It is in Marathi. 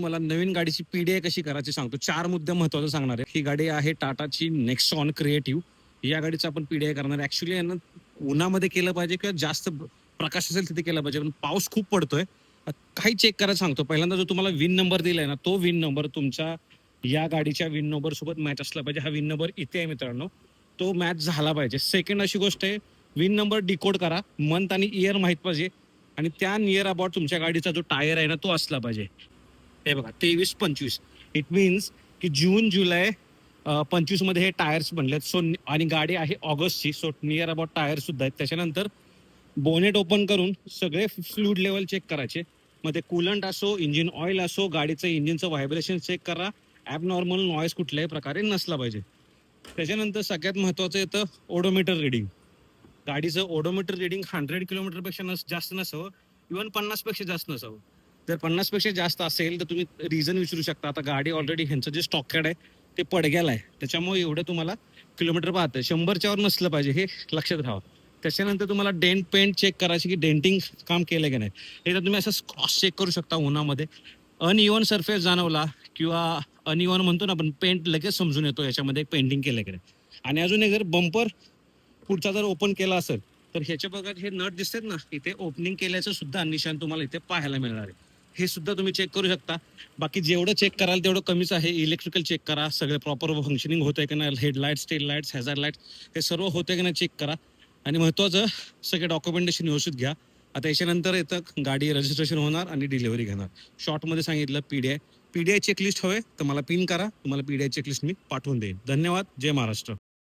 मला नवीन गाडीची पीडीआय कशी करायची सांगतो. चार मुद्दे महत्त्वाचे सांगणार आहे. ही गाडी आहे टाटाची नेक्सॉन क्रिएटिव्ह या गाडीचं आपण पीडीआय करणार आहे. ऍक्च्युली यांना उन्हामध्ये केलं पाहिजे किंवा जास्त प्रकाश असेल तिथे केलं पाहिजे. पण पाऊस खूप पडतोय. काही चेक करायला सांगतो. पहिल्यांदा जो तुम्हाला विन नंबर दिलाय ना तो विन नंबर तुमच्या या गाडीच्या विन नंबर सोबत मॅच असला पाहिजे. हा विन नंबर इथे आहे मित्रांनो. तो मॅच झाला पाहिजे. सेकंड अशी गोष्ट आहे विन नंबर डिकोड करा. मंथ आणि इयर माहीत पाहिजे. आणि त्या नियर अबाउट तुमच्या गाडीचा जो टायर आहे ना तो असला पाहिजे. हे बघा तेवीस पंचवीस. इट मीन्स की जून जुलै पंचवीसमध्ये हे टायर्स बनलेत. सो आणि गाडी आहे ऑगस्टची. सो नियर अबाउट टायर सुद्धा आहेत. त्याच्यानंतर बोनेट ओपन करून सगळे फ्लूड लेवल चेक करायचे. मग ते कुलंट असो इंजिन ऑइल असो गाडीचं इंजिनचं व्हायब्रेशन चेक करा. ॲब नॉर्मल नॉईज कुठल्याही प्रकारे नसला पाहिजे. त्याच्यानंतर सगळ्यात महत्वाचं येतं ओडोमीटर रिडिंग गाडीचं ओडोमीटर रिडिंग हंड्रेड किलोमीटरपेक्षा नस जास्त नसावं. इव्हन पन्नासपेक्षा जास्त नसावं. जर पन्नासपेक्षा जास्त असेल तर तुम्ही रिझन विचारू शकता. आता गाडी ऑलरेडी ह्यांचं जे स्टॉकेड आहे ते पडग्याला आहे. त्याच्यामुळे एवढं तुम्हाला किलोमीटर पाहतं शंभरच्यावर नसलं पाहिजे हे लक्षात राहावं. त्याच्यानंतर तुम्हाला डेंट पेंट चेक करायची की डेंटिंग काम केलं की नाही. हे तर तुम्ही असं क्रॉस चेक करू शकता उन्हामध्ये. अनइवन सरफेस जाणवला किंवा अनइवन म्हणतो ना आपण पेंट लगेच समजून येतो याच्यामध्ये पेंटिंग केलं की नाही. आणि अजून एक जर बंपर पुढचा जर ओपन केला असेल तर ह्याच्या बघा हे नट दिसतात ना इथे ओपनिंग केल्याचं सुद्धा निशाण तुम्हाला इथे पाहायला मिळणार आहे. हे सुद्धा तुम्ही चेक करू शकता. बाकी जेवढं चेक कराल तेवढं कमीच आहे. इलेक्ट्रिकल चेक करा. सगळे प्रॉपर फंक्शनिंग होतंय की नाही? Headlights tail lights hazard lights हे सर्व होतंय की नाही चेक करा. आणि महत्वाचं सगळे डॉक्युमेंटेशन व्यवस्थित घ्या. आता याच्यानंतर येतं गाडी रजिस्ट्रेशन होणार आणि डिलिव्हरी घेणार. शॉर्टमध्ये सांगितलं पीडीआय पीडीआय चेकलिस्ट हवे तर मला पिन करा. तुम्हाला पीडीआय चेकलिस्ट मी पाठवून देईन. धन्यवाद. जय महाराष्ट्र.